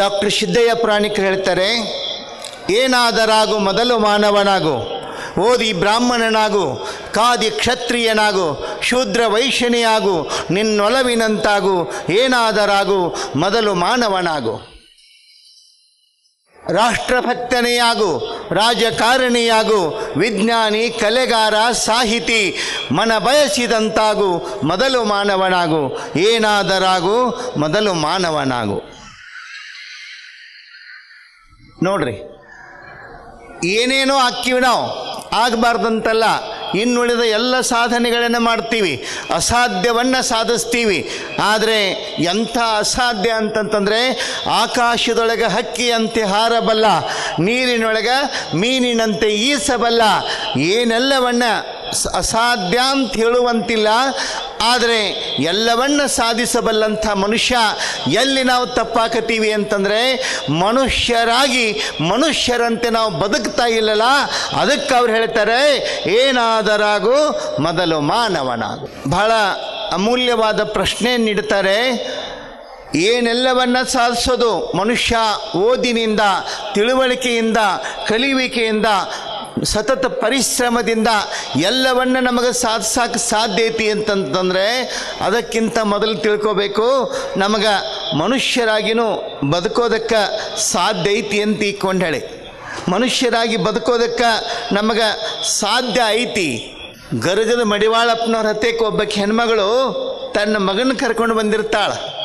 Doctor Siddaiah ಪ್ರಾಣಿಕರು ಹೇಳ್ತಾರೆ, ಏನಾದರಾಗು ಮೊದಲು ಮಾನವನಾಗು, ಓದಿ ಬ್ರಾಹ್ಮಣನಾಗು, ಕಾದಿ ಕ್ಷತ್ರಿಯನಾಗು, ಶೂದ್ರ ವೈಶ್ಯನಿಯಾಗು ನಿನ್ನೊಲವಿನಂತಾಗು, ಏನಾದರಾಗು ಮೊದಲು ಮಾನವನಾಗು. ರಾಷ್ಟ್ರಭಕ್ತನೆಯಾಗು, ರಾಜಕಾರಣಿಯಾಗು, ವಿಜ್ಞಾನಿ, ಕಲೆಗಾರ, ಸಾಹಿತಿ ಮನ ಬಯಸಿದಂತಾಗು ಮೊದಲು ಮಾನವನಾಗು, ಏನಾದರಾಗು ಮೊದಲು ಮಾನವನಾಗು. ನೋಡ್ರಿ. ಏನೇನೋ ಹಾಕ್ತೀವಿ ನಾವು, ಆಗಬಾರ್ದಂತಲ್ಲ, ಇನ್ನುಳಿದ ಎಲ್ಲ ಸಾಧನೆಗಳನ್ನು ಮಾಡ್ತೀವಿ, ಅಸಾಧ್ಯವನ್ನು ಸಾಧಿಸ್ತೀವಿ. ಆದರೆ ಎಂಥ ಅಸಾಧ್ಯ ಅಂತಂತಂದರೆ, ಆಕಾಶದೊಳಗೆ ಹಕ್ಕಿಯಂತೆ ಹಾರಬಲ್ಲ, ನೀರಿನೊಳಗೆ ಮೀನಿನಂತೆ ಈಸಬಲ್ಲ, ಏನೆಲ್ಲವನ್ನ ಅಸಾಧ್ಯ ಅಂತ ಹೇಳುವಂತಿಲ್ಲ ಆದರೆ ಎಲ್ಲವನ್ನ ಸಾಧಿಸಬಲ್ಲಂಥ ಮನುಷ್ಯ ಎಲ್ಲಿ ನಾವು ತಪ್ಪಾಕತ್ತೀವಿ ಅಂತಂದರೆ ಮನುಷ್ಯರಾಗಿ ಮನುಷ್ಯರಂತೆ ನಾವು ಬದುಕ್ತಾ ಇಲ್ಲಲ್ಲ? ಅದಕ್ಕೆ ಅವ್ರು ಹೇಳ್ತಾರೆ, ಏನಾದರಾಗು ಮೊದಲು ಮಾನವನಾಗು ಬಹಳ ಅಮೂಲ್ಯವಾದ ಪ್ರಶ್ನೆ ನೀಡ್ತಾರೆ. ಏನೆಲ್ಲವನ್ನ ಸಾಧಿಸೋದು ಮನುಷ್ಯ ಓದಿನಿಂದ, ತಿಳುವಳಿಕೆಯಿಂದ, ಕಲಿಯುವಿಕೆಯಿಂದ ಸತತ ಪರಿಶ್ರಮದಿಂದ ಎಲ್ಲವನ್ನ ನಮಗೆ ಸಾಧಿಸಕ್ಕೆ ಸಾಧ್ಯ ಐತಿ ಅಂತಂತಂದರೆ ಅದಕ್ಕಿಂತ ಮೊದಲು ತಿಳ್ಕೋಬೇಕು, ನಮಗೆ ಮನುಷ್ಯರಾಗಿನೂ ಬದುಕೋದಕ್ಕೆ ಸಾಧ್ಯ ಐತಿ ಅಂತ ಇಕ್ಕೊಂಡು ಹೇಳಿ. ಮನುಷ್ಯರಾಗಿ ಬದುಕೋದಕ್ಕೆ ನಮಗೆ ಸಾಧ್ಯ ಐತಿ. ಗರಗದ ಮಡಿವಾಳಪ್ಪನವ್ರ ಹತ್ತಕ್ಕೆ ಒಬ್ಬಕ್ಕೆ ಹೆಣ್ಮಗಳು ತನ್ನ ಮಗನ ಕರ್ಕೊಂಡು ಬಂದಿರ್ತಾಳೆ.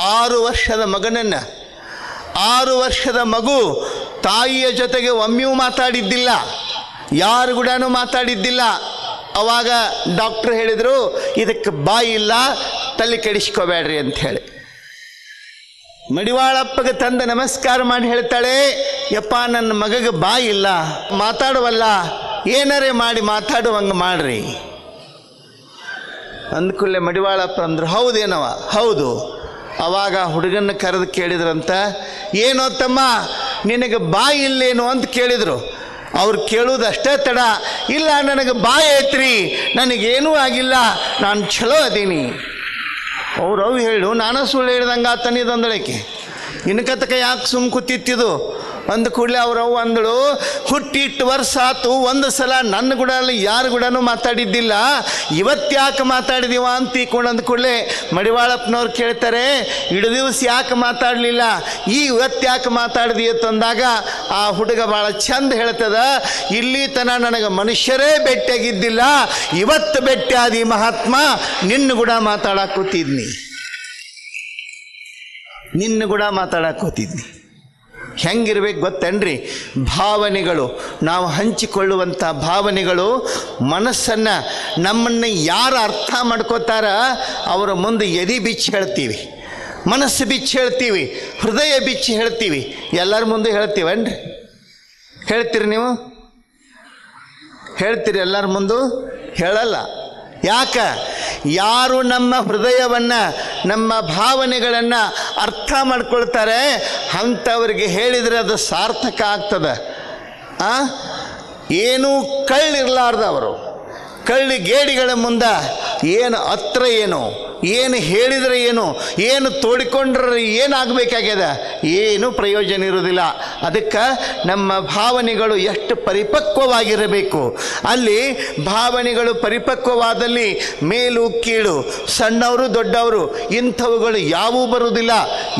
ಆರು ವರ್ಷದ ಮಗನನ್ನು. ಆರು ವರ್ಷದ ಮಗು ತಾಯಿಯ ಜೊತೆಗೆ ಒಮ್ಮೆಯೂ ಮಾತಾಡಿದ್ದಿಲ್ಲ. ಯಾರು ಕೂಡ ಮಾತಾಡಿದ್ದಿಲ್ಲ. ಅವಾಗ ಡಾಕ್ಟ್ರ್ ಹೇಳಿದರು, ಇದಕ್ಕೆ ಬಾಯಿ ಇಲ್ಲ, ತಲೆ ಕೆಡಿಸ್ಕೋಬೇಡ್ರಿ ಅಂತ ಹೇಳಿ. ಮಡಿವಾಳಪ್ಪಗೆ ತಂದ ನಮಸ್ಕಾರ ಮಾಡಿ ಹೇಳ್ತಾಳೆ, ಯಪ್ಪ, ನನ್ನ ಮಗಗೆ ಬಾಯಿ ಇಲ್ಲ, ಮಾತಾಡುವಲ್ಲ, ಏನಾರೇ ಮಾಡಿ ಮಾತಾಡುವಂಗೆ ಮಾಡ್ರಿ. ಅಂದ್ಕೂಲೆ ಮಡಿವಾಳಪ್ಪ ಅಂದರು ಹೌದೇನವ ಹೌದು. ಅವಾಗ ಹುಡುಗನ್ನ ಕರೆದು ಕೇಳಿದ್ರಂತ, ಏನೋ ತಮ್ಮ, ನಿನಗೆ ಬಾಯಿ ಇಲ್ಲೇನು? ಅಂತ ಕೇಳಿದರು. ಅವ್ರು ಕೇಳೋದಷ್ಟೇ ತಡ. ಇಲ್ಲ, ನನಗೆ ಬಾಯ್ ಐತ್ರಿ. ನನಗೇನೂ ಆಗಿಲ್ಲ. ನಾನು ಚಲೋ ಅದೀನಿ. ಅವ್ರು ಅವು ಹೇಳು, ನಾನು ಸುಳ್ಳು ಹೇಳ್ದಂಗೆ ಆತನಿದಂದಳಕ್ಕೆ ಇನ್ಕತಕ ಯಾಕೆ ಸುಮ್ ಕೂತಿತ್ತಿದು? ಅಂದ ಕೂಡಲೇ ಅವ್ರವ್ವ ಅಂದಳು, ಹುಟ್ಟಿಟ್ಟು ವರ್ಷ ಆತು, ಒಂದು ಸಲ ನನ್ನ ಕೂಡ ಯಾರು ಕೂಡ ಮಾತಾಡಿದ್ದಿಲ್ಲ ಇವತ್ತ್ಯಾಕೆ ಮಾತಾಡಿದೀವ ಅಂತ ಈಕೊಂಡು ಅಂದ ಕೂಡಲೇ ಮಡಿವಾಳಪ್ಪನವ್ರು ಕೇಳ್ತಾರೆ, ಇಡು ದಿವಸ ಯಾಕೆ ಮಾತಾಡಲಿಲ್ಲ, ಈ ಇವತ್ತ್ಯಾಕೆ ಮಾತಾಡಿದಿ ಅಂತಂದಾಗ ಆ ಹುಡುಗ ಭಾಳ ಚಂದ ಹೇಳ್ತದ, ಇಲ್ಲಿ ತನ ನನಗೆ ಮನುಷ್ಯರೇ ಭೇಟಿಯಾಗಿದ್ದಿಲ್ಲ ಇವತ್ತು ಭೇಟಿಯಾದಿ ಮಹಾತ್ಮ, ನಿನ್ನ ಕೂಡ ಮಾತಾಡಕ್ಕೆ ನಿನ್ನ ಕೂಡ ಮಾತಾಡಕ್ಕೆ ಹೆಂಗಿರ್ಬೇಕು ಗೊತ್ತೇನ್ರಿ? ಭಾವನೆಗಳು. ನಾವು ಹಂಚಿಕೊಳ್ಳುವಂಥ ಭಾವನೆಗಳು ಮನಸ್ಸನ್ನು ನಮ್ಮನ್ನು ಯಾರು ಅರ್ಥ ಮಾಡ್ಕೋತಾರ ಅವರ ಮುಂದೆ ಎದಿ ಬಿಚ್ಚಿ ಹೇಳ್ತೀವಿ. ಮನಸ್ಸು ಬಿಚ್ಚಿ ಹೇಳ್ತೀವಿ. ಹೃದಯ ಬಿಚ್ಚಿ ಹೇಳ್ತೀವಿ. ಎಲ್ಲರ ಮುಂದೆ ಹೇಳ್ತೀವನ್ರಿ? ಹೇಳ್ತೀರಿ ನೀವು? ಹೇಳ್ತೀರಿ ಎಲ್ಲರ ಮುಂದೆ? ಹೇಳಲ್ಲ. ಯಾಕ? ಯಾರು ನಮ್ಮ ಹೃದಯವನ್ನು, ನಮ್ಮ ಭಾವನೆಗಳನ್ನು ಅರ್ಥ ಮಾಡ್ಕೊಳ್ತಾರೆ ಅಂಥವ್ರಿಗೆ ಹೇಳಿದರೆ ಅದು ಸಾರ್ಥಕ ಆಗ್ತದೆ? ಆ? ಏನೂ ಕಳ್ಳಿರ್ಲಾರ್ದವರು ಕಳ್ಳಿ ಗೇಡಿಗಳ ಮುಂದೆ ಏನು ಹತ್ರ ಏನು ಏನು ಹೇಳಿದರೆ ಏನು ಏನು ತೋಡಿಕೊಂಡ್ರೆ ಏನಾಗಬೇಕಾಗ್ಯದ? ಏನು ಪ್ರಯೋಜನ ಇರೋದಿಲ್ಲ ಅದಕ್ಕೆ ನಮ್ಮ ಭಾವನೆಗಳು ಎಷ್ಟು ಪರಿಪಕ್ವವಾಗಿರಬೇಕು. ಅಲ್ಲಿ ಭಾವನೆಗಳು ಪರಿಪಕ್ವವಾದಲ್ಲಿ ಮೇಲು ಕೀಳು, ಸಣ್ಣವರು ದೊಡ್ಡವರು ಇಂಥವುಗಳು ಯಾವೂ ಬರುವುದಿಲ್ಲ.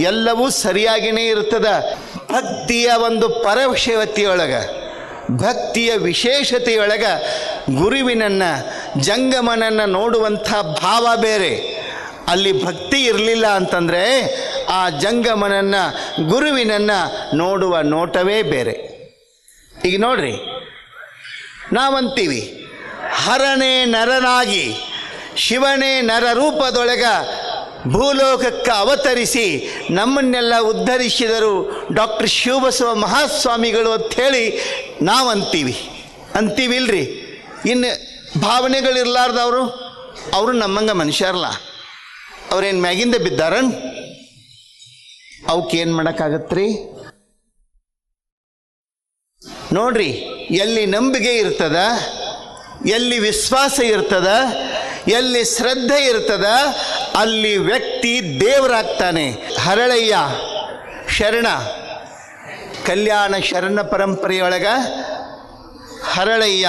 ಎಲ್ಲವೂ ಸರಿಯಾಗಿಯೇ ಇರ್ತದೆ. ಭಕ್ತಿಯ ಒಂದು ಪರವಶವತಿಯೊಳಗೆ ಭಕ್ತಿಯ ವಿಶೇಷತೆಯೊಳಗೆ ಗುರುವಿನನ್ನು, ಜಂಗಮನನ್ನು ನೋಡುವಂಥ ಭಾವ ಬೇರೆ. ಅಲ್ಲಿ ಭಕ್ತಿ ಇರಲಿಲ್ಲ ಅಂತಂದರೆ ಆ ಜಂಗಮನನ್ನು, ಗುರುವಿನನ್ನು ನೋಡುವ ನೋಟವೇ ಬೇರೆ. ಈಗ ನೋಡ್ರಿ, ನಾವಂತೀವಿ, ಹರನೇ ನರನಾಗಿ, ಶಿವನೇ ನರ ರೂಪದೊಳಗ ಭೂಲೋಕಕ್ಕೆ ಅವತರಿಸಿ ನಮ್ಮನ್ನೆಲ್ಲ ಉದ್ಧರಿಸಿದರು ಡಾಕ್ಟರ್ ಶಿವಬಸವ ಮಹಾಸ್ವಾಮಿಗಳು ಅಂಥೇಳಿ ನಾವಂತೀವಿ. ಅಂತೀವಿಲ್ರಿ? ಇನ್ನು ಭಾವನೆಗಳಿರ್ಲಾರ್ದವರು, ಅವರು ನಮ್ಮಂಗ ಮನುಷ್ಯರಲ್ಲ. ಅವ್ರೇನು ಮ್ಯಾಗಿಂದ ಬಿದ್ದಾರನ್? ಅವಕ್ಕೇನು ಮಾಡೋಕ್ಕಾಗತ್ರಿ? ನೋಡ್ರಿ, ಎಲ್ಲಿ ನಂಬಿಕೆ ಇರ್ತದ, ಎಲ್ಲಿ ವಿಶ್ವಾಸ ಇರ್ತದ, ಎಲ್ಲಿ ಶ್ರದ್ಧೆ ಇರ್ತದ, ಅಲ್ಲಿ ವ್ಯಕ್ತಿ ದೇವರಾಗ್ತಾನೆ. ಹರಳಯ್ಯ, ಶರಣ, ಕಲ್ಯಾಣ ಶರಣ ಪರಂಪರೆಯೊಳಗ ಹರಳಯ್ಯ,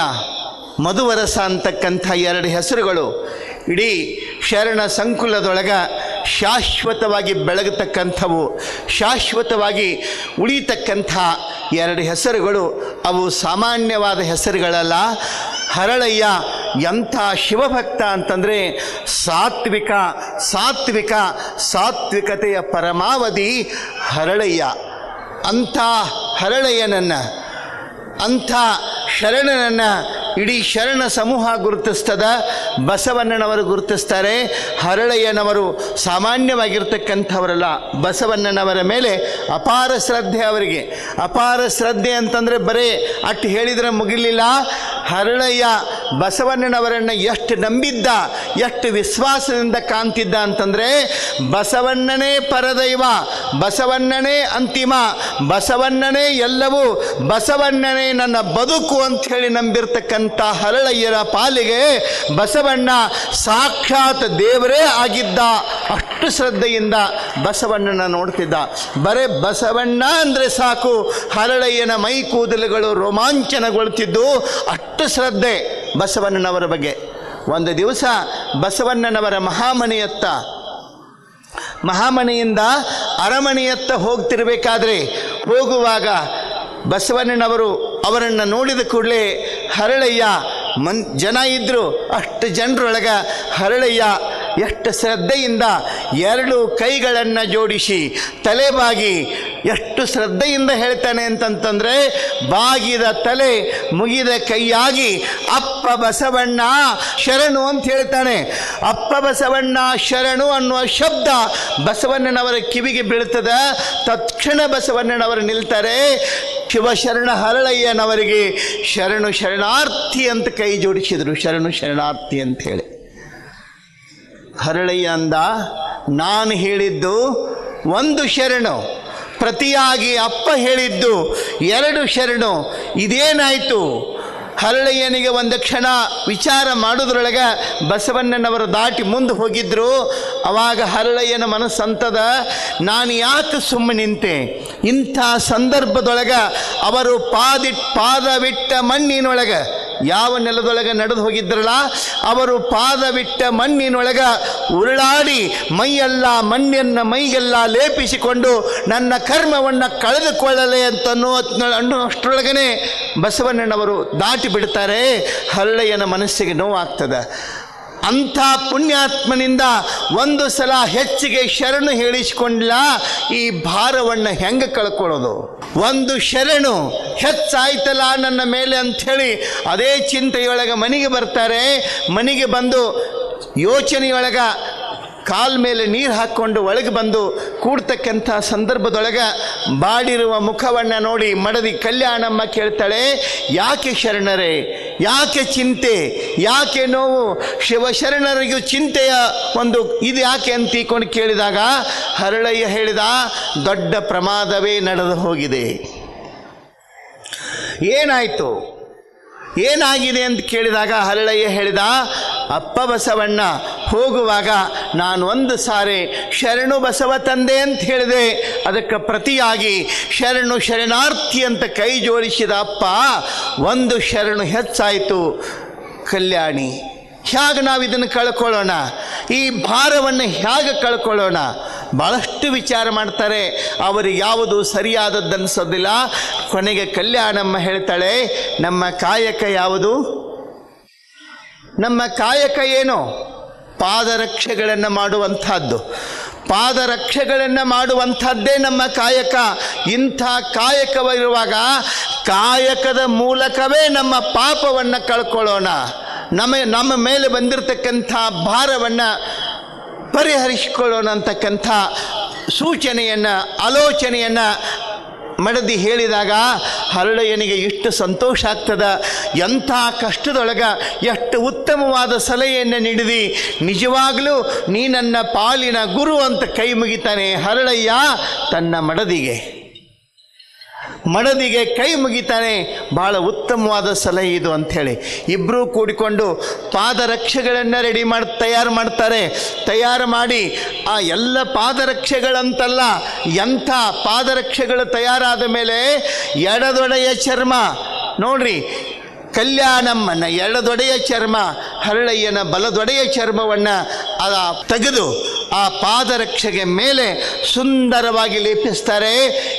ಮಧುವರಸ ಅಂತಕ್ಕಂಥ ಎರಡು ಹೆಸರುಗಳು. ಇಡೀ ಶರಣ ಸಂಕುಲದೊಳಗ ಶಾಶ್ವತವಾಗಿ ಬೆಳಗತಕ್ಕಂಥವು, ಶಾಶ್ವತವಾಗಿ ಉಳಿತಕ್ಕಂಥ ಎರಡು ಹೆಸರುಗಳು, ಅವು ಸಾಮಾನ್ಯವಾದ ಹೆಸರುಗಳಲ್ಲ. ಹರಳಯ್ಯ ಎಂಥ ಶಿವಭಕ್ತ ಅಂತಂದರೆ ಸಾತ್ವಿಕ ಸಾತ್ವಿಕ, ಸಾತ್ವಿಕತೆಯ ಪರಮಾವಧಿ ಹರಳಯ್ಯ. ಅಂಥ ಹರಳಯ್ಯನನ್ನು, ಅಂಥ ಶರಣನನ್ನು ಇಡೀ ಶರಣ ಸಮೂಹ ಗುರುತಿಸ್ತದ, ಬಸವಣ್ಣನವರು ಗುರುತಿಸ್ತಾರೆ. ಹರಳಯ್ಯನವರು ಸಾಮಾನ್ಯವಾಗಿರ್ತಕ್ಕಂಥವರಲ್ಲ, ಬಸವಣ್ಣನವರ ಮೇಲೆ ಅಪಾರ ಶ್ರದ್ಧೆ ಅವರಿಗೆ. ಅಪಾರ ಶ್ರದ್ಧೆ ಅಂತಂದರೆ ಬರೇ ಅಟ್ಟು ಹೇಳಿದರೆ ಮುಗಿಲಿಲ್ಲ. ಹರಳಯ್ಯ ಬಸವಣ್ಣನವರನ್ನು ಎಷ್ಟು ನಂಬಿದ್ದ, ಎಷ್ಟು ವಿಶ್ವಾಸದಿಂದ ಕಾಣ್ತಿದ್ದ ಅಂತಂದರೆ ಬಸವಣ್ಣನೇ ಪರದೈವ ಬಸವಣ್ಣನೇ ಅಂತಿಮ. ಬಸವಣ್ಣನೇ ಎಲ್ಲವೂ. ಬಸವಣ್ಣನೇ ನನ್ನ ಬದುಕು ಅಂತ ಹೇಳಿ ನಂಬಿರ್ತಕ್ಕಂಥ ಹರಳಯ್ಯರ ಪಾಲಿಗೆ ಬಸವಣ್ಣ ಸಾಕ್ಷಾತ್ ದೇವರೇ ಆಗಿದ್ದ. ಅಷ್ಟು ಶ್ರದ್ಧೆಯಿಂದ ಬಸವಣ್ಣನ ನೋಡ್ತಿದ್ದ. ಬರೇ ಬಸವಣ್ಣ ಅಂದರೆ ಸಾಕು. ಹರಳಯ್ಯನ ಮೈ ಕೂದಲುಗಳು ರೋಮಾಂಚನಗೊಳ್ತಿದ್ದು ಅಷ್ಟು ಶ್ರದ್ಧೆ ಬಸವಣ್ಣನವರ ಬಗ್ಗೆ. ಒಂದು ದಿವಸ ಬಸವಣ್ಣನವರ ಮಹಾಮನೆಯತ್ತ. ಮಹಾಮನೆಯಿಂದ ಅರಮನೆಯತ್ತ ಹೋಗ್ತಿರಬೇಕಾದ್ರೆ ಹೋಗುವಾಗ ಬಸವಣ್ಣನವರು ಅವರನ್ನು ನೋಡಿದ ಕೂಡಲೇ, ಹರಳಯ್ಯ, ಮನ್ ಜನ ಇದ್ದರು ಅಷ್ಟು ಜನರೊಳಗ ಹರಳಯ್ಯ, ಎಷ್ಟು ಶ್ರದ್ಧೆಯಿಂದ ಎರಡು ಕೈಗಳನ್ನು ಜೋಡಿಸಿ, ತಲೆಬಾಗಿ ಎಷ್ಟು ಶ್ರದ್ಧೆಯಿಂದ ಹೇಳ್ತಾನೆ ಅಂತಂತಂದರೆ, ಬಾಗಿದ ತಲೆ ಮುಗಿದ ಕೈಯಾಗಿ ಅಪ್ಪ ಬಸವಣ್ಣ ಶರಣು ಅಂತ ಹೇಳ್ತಾನೆ. ಅಪ್ಪ ಬಸವಣ್ಣ ಶರಣು ಅನ್ನುವ ಶಬ್ದ ಬಸವಣ್ಣನವರ ಕಿವಿಗೆ ಬೀಳ್ತದ. ತಕ್ಷಣ ಬಸವಣ್ಣನವರು ನಿಲ್ತಾರೆ. ಶಿವಶರಣ ಹರಳಯ್ಯನವರಿಗೆ ಶರಣು ಶರಣಾರ್ಥಿ ಅಂತ ಕೈ ಜೋಡಿಸಿದರು. ಶರಣು ಶರಣಾರ್ಥಿ ಅಂತ ಹೇಳಿ. ಹರಳಯ್ಯ ಅಂದ, ನಾನು ಹೇಳಿದ್ದು ಒಂದು ಶರಣು, ಪ್ರತಿಯಾಗಿ ಅಪ್ಪ ಹೇಳಿದ್ದು ಎರಡು ಶರಣು, ಇದೇನಾಯಿತು? ಹರಳಯ್ಯನಿಗೆ ಒಂದು ಕ್ಷಣ ವಿಚಾರ ಮಾಡೋದ್ರೊಳಗೆ ಬಸವಣ್ಣನವರು ದಾಟಿ ಮುಂದೆ ಹೋಗಿದ್ರು. ಅವಾಗ ಹರಳಯ್ಯನ ಮನಸ್ಸಂತದ, ನಾನು ಯಾಕೆ ಸುಮ್ಮನೆ ನಿಂತೆ? ಇಂಥ ಸಂದರ್ಭದೊಳಗೆ ಅವರು ಪಾದಿಟ್ ಪಾದವಿಟ್ಟ ಮಣ್ಣಿನೊಳಗ ಯಾವ ನೆಲದೊಳಗೆ ನಡೆದು ಹೋಗಿದ್ರಲ್ಲ, ಅವರು ಪಾದವಿಟ್ಟ ಮಣ್ಣಿನೊಳಗೆ ಉರುಳಾಡಿ ಮೈಯೆಲ್ಲ ಮಣ್ಣನ್ನು ಮೈಗೆಲ್ಲ ಲೇಪಿಸಿಕೊಂಡು ನನ್ನ ಕರ್ಮವನ್ನು ಕಳೆದುಕೊಳ್ಳಲೆ ಅನ್ನೋ ಅನ್ನೋಷ್ಟರೊಳಗನೆ ಬಸವಣ್ಣನವರು ದಾಟಿ ಬಿಡ್ತಾರೆ. ಹಳ್ಳೆಯನ ಮನಸ್ಸಿಗೆ ನೋವಾಗ್ತದೆ. ಅಂಥ ಪುಣ್ಯಾತ್ಮನಿಂದ ಒಂದು ಸಲ ಹೆಚ್ಚಿಗೆ ಶರಣು ಹೇಳಿಸಿಕೊಂಡಿಲ್ಲ ಈ ಭಾರವನ್ನು ಹೆಂಗೆ ಕಳ್ಕೊಳ್ಳೋದು? ಒಂದು ಶರಣು ಹೆಚ್ಚಾಯ್ತಲ್ಲ ನನ್ನ ಮೇಲೆ ಅಂಥೇಳಿ ಅದೇ ಚಿಂತೆಯೊಳಗೆ ಮನೆಗೆ ಬರ್ತಾರೆ. ಮನೆಗೆ ಬಂದು ಯೋಚನೆಯೊಳಗೆ ಕಾಲ್ ಮೇಲೆ ನೀರು ಹಾಕ್ಕೊಂಡು ಒಳಗೆ ಬಂದು ಕೂಡ್ತಕ್ಕಂಥ ಸಂದರ್ಭದೊಳಗೆ ಬಾಡಿರುವ ಮುಖವನ್ನು ನೋಡಿ ಮಡದಿ ಕಲ್ಯಾಣಮ್ಮ ಕೇಳ್ತಾಳೆ, ಯಾಕೆ ಶರಣರೇ? ಯಾಕೆ ಚಿಂತೆ? ಯಾಕೆ ನೋವು? ಶಿವಶರಣರಿಗೂ ಚಿಂತೆಯ ಒಂದು ಇದು ಯಾಕೆ ಅಂತ ತಿಳ್ಕೊಂಡು ಕೇಳಿದಾಗ, ಹರಳಯ್ಯ ಹೇಳಿದ, ದೊಡ್ಡ ಪ್ರಮಾದವೇ ನಡೆದು ಹೋಗಿದೆ. ಏನಾಯಿತು? ಏನಾಗಿದೆ? ಅಂತ ಕೇಳಿದಾಗ ಹರಳಯ್ಯ ಹೇಳಿದ, ಅಪ್ಪ ಬಸವಣ್ಣ ಹೋಗುವಾಗ ನಾನು ಒಂದು ಸಾರಿ ಶರಣು ಬಸವ ತಂದೆ ಅಂತ ಹೇಳಿದೆ. ಅದಕ್ಕೆ ಪ್ರತಿಯಾಗಿ ಶರಣು ಶರಣಾರ್ಥಿ ಅಂತ ಕೈ ಜೋಡಿಸಿದ ಅಪ್ಪ, ಒಂದು ಶರಣು ಹೆಚ್ಚಾಯಿತು. ಕಲ್ಯಾಣಿ, ಹೇಗೆ ನಾವು ಇದನ್ನು ಕಳ್ಕೊಳ್ಳೋಣ? ಈ ಭಾರವನ್ನು ಹೇಗೆ ಕಳ್ಕೊಳ್ಳೋಣ? ಭಾಳಷ್ಟು ವಿಚಾರ ಮಾಡ್ತಾರೆ. ಅವರು ಯಾವುದು ಸರಿಯಾದದ್ದು ಅನಿಸೋದಿಲ್ಲ ಕೊನೆಗೆ ಕಲ್ಯಾಣಮ್ಮ ಹೇಳ್ತಾಳೆ, ನಮ್ಮ ಕಾಯಕ ಯಾವುದು? ನಮ್ಮ ಕಾಯಕ ಏನು? ಪಾದರಕ್ಷೆಗಳನ್ನು ಮಾಡುವಂಥದ್ದು. ಪಾದರಕ್ಷೆಗಳನ್ನು ಮಾಡುವಂಥದ್ದೇ ನಮ್ಮ ಕಾಯಕ. ಇಂಥ ಕಾಯಕವಿರುವಾಗ ಕಾಯಕದ ಮೂಲಕವೇ ನಮ್ಮ ಪಾಪವನ್ನು ಕಳ್ಕೊಳ್ಳೋಣ. ನಮ್ಮ ನಮ್ಮ ಮೇಲೆ ಬಂದಿರತಕ್ಕಂಥ ಭಾರವನ್ನು ಪರಿಹರಿಸಿಕೊಳ್ಳೋಣ ಅಂತಕ್ಕಂಥ ಸೂಚನೆಯನ್ನು, ಆಲೋಚನೆಯನ್ನು ಮಡದಿ ಹೇಳಿದಾಗ ಹರಳಯ್ಯನಿಗೆ ಎಷ್ಟು ಸಂತೋಷ ಆಗ್ತದ? ಎಂಥ ಕಷ್ಟದೊಳಗ ಎಷ್ಟು ಉತ್ತಮವಾದ ಸಲಹೆಯನ್ನು ನೀಡಿದಿ? ನಿಜವಾಗಲೂ ನೀ ನನ್ನ ಪಾಲಿನ ಗುರು ಅಂತ ಕೈ ಮುಗಿತಾನೆ ಹರಳಯ್ಯ ತನ್ನ ಮಡದಿಗೆ. ಮಡದಿಗೆ ಕೈ ಮುಗಿತಾನೆ. ಭಾಳ ಉತ್ತಮವಾದ ಸಲಹೆ ಇದು ಅಂಥೇಳಿ ಇಬ್ಬರೂ ಕೂಡಿಕೊಂಡು ಪಾದರಕ್ಷೆಗಳನ್ನು ರೆಡಿ ಮಾಡಿ, ತಯಾರು ಮಾಡ್ತಾರೆ. ತಯಾರು ಮಾಡಿ ಆ ಎಲ್ಲ ಪಾದರಕ್ಷೆಗಳಂತಲ್ಲ, ಎಂಥ ಪಾದರಕ್ಷೆಗಳು ತಯಾರಾದ ಮೇಲೆ ಎಡದೊಡೆಯ ಚರ್ಮ, ನೋಡ್ರಿ, ಕಲ್ಯಾಣಮ್ಮನ ಎಡದೊಡೆಯ ಚರ್ಮ, ಹರಳಯ್ಯನ ಬಲದೊಡೆಯ ಚರ್ಮವನ್ನು ಅದ ತೆಗೆದು ಆ ಪಾದರಕ್ಷೆಗೆ ಮೇಲೆ ಸುಂದರವಾಗಿ ಲೇಪಿಸ್ತಾರೆ.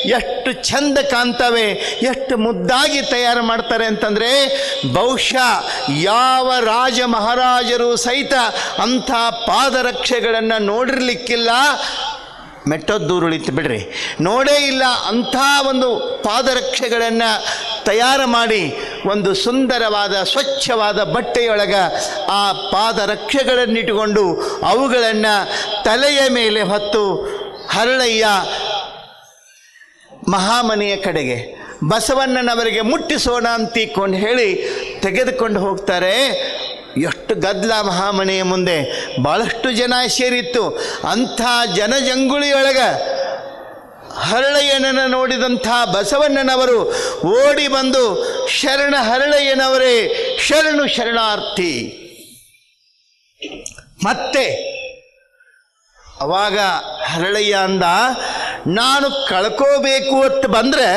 ಎಷ್ಟು ಚಂದ ಕಾಣ್ತವೆ, ಎಷ್ಟು ಮುದ್ದಾಗಿ ತಯಾರು ಮಾಡ್ತಾರೆ ಅಂತಂದರೆ, ಬಹುಶಃ ಯಾವ ರಾಜ ಮಹಾರಾಜರು ಸಹಿತ ಅಂಥ ಪಾದರಕ್ಷೆಗಳನ್ನು ನೋಡಿರ್ಲಿಕ್ಕಿಲ್ಲ. ಮೆಟ್ಟೋದು ದೂರ ಉಳಿತು ಬಿಡ್ರಿ. ನೋಡೇ ಇಲ್ಲ ಅಂಥ ಒಂದು ಪಾದರಕ್ಷೆಗಳನ್ನು ತಯಾರು ಮಾಡಿ ಒಂದು ಸುಂದರವಾದ, ಸ್ವಚ್ಛವಾದ ಬಟ್ಟೆಯೊಳಗೆ ಆ ಪಾದರಕ್ಷೆಗಳನ್ನಿಟ್ಟುಕೊಂಡು ಅವುಗಳನ್ನು ತಲೆಯ ಮೇಲೆ ಹೊತ್ತು ಹರಳಯ್ಯ ಮಹಾಮನೆಯ ಕಡೆಗೆ, ಬಸವಣ್ಣನವರಿಗೆ ಮುಟ್ಟಿಸೋಣ ಅಂತಿಕೊಂಡು ಹೇಳಿ ತೆಗೆದುಕೊಂಡು ಹೋಗ್ತಾರೆ. ಎಷ್ಟು ಗದ್ದಲ ಮಹಾಮನೆಯ ಮುಂದೆ ಭಾಳಷ್ಟು ಜನ ಸೇರಿತ್ತು. ಅಂಥ ಜನಜಂಗುಳಿಯೊಳಗೆ ಹರಳಯ್ಯನನ್ನು ನೋಡಿದಂಥ ಬಸವಣ್ಣನವರು ಓಡಿ ಬಂದು, ಶರಣ ಹರಳಯ್ಯನವರೇ, ಶರಣು ಶರಣಾರ್ಥಿ. ಮತ್ತೆ ಅವಾಗ ಹರಳಯ್ಯ ಅಂದ, ನಾನು ಕಳ್ಕೋಬೇಕು ಅಂತ ಬಂದರೆ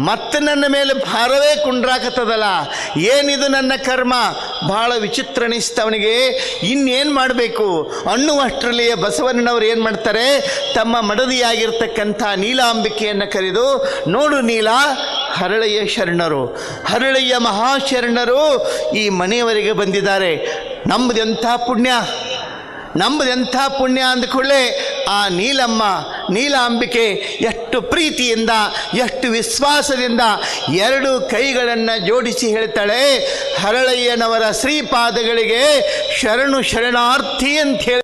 ಮತ್ತೆ ನನ್ನ ಮೇಲೆ ಭಾರವೇ ಕುಂಡ್ರಾಕತ್ತದಲ್ಲ. ಏನಿದು ನನ್ನ ಕರ್ಮ? ಭಾಳ ವಿಚಿತ್ರ ಅನಿಸ್ತವನಿಗೆ ಇನ್ನೇನು ಮಾಡಬೇಕು? ಅನ್ನುವಷ್ಟರಲ್ಲಿಯೇ ಬಸವಣ್ಣನವರು ಏನು ಮಾಡ್ತಾರೆ? ತಮ್ಮ ಮಡದಿಯಾಗಿರ್ತಕ್ಕಂಥ ನೀಲಾಂಬಿಕೆಯನ್ನು ಕರೆದು, ನೋಡು ನೀಲ, ಹರಳಯ್ಯ ಶರಣರು. ಹರಳಯ್ಯ ಮಹಾಶರಣರು ಈ ಮನೆಯವರೆಗೆ ಬಂದಿದ್ದಾರೆ. ನಮ್ಮದೆಂಥ ಪುಣ್ಯ. ನಮ್ಮದೆಂಥ ಪುಣ್ಯ ಅಂದ್ಕೊಳ್ಳೆ ಆ ನೀಲಮ್ಮ, ನೀಲಾಂಬಿಕೆ ಎಷ್ಟು ಪ್ರೀತಿಯಿಂದ, ಎಷ್ಟು ವಿಶ್ವಾಸದಿಂದ ಎರಡು ಕೈಗಳನ್ನು ಜೋಡಿಸಿ ಹೇಳ್ತಾಳೆ, ಹರಳಯ್ಯನವರ ಶ್ರೀಪಾದಗಳಿಗೆ ಶರಣು ಶರಣಾರ್ಥಿ ಅಂತ ಹೇಳಿ.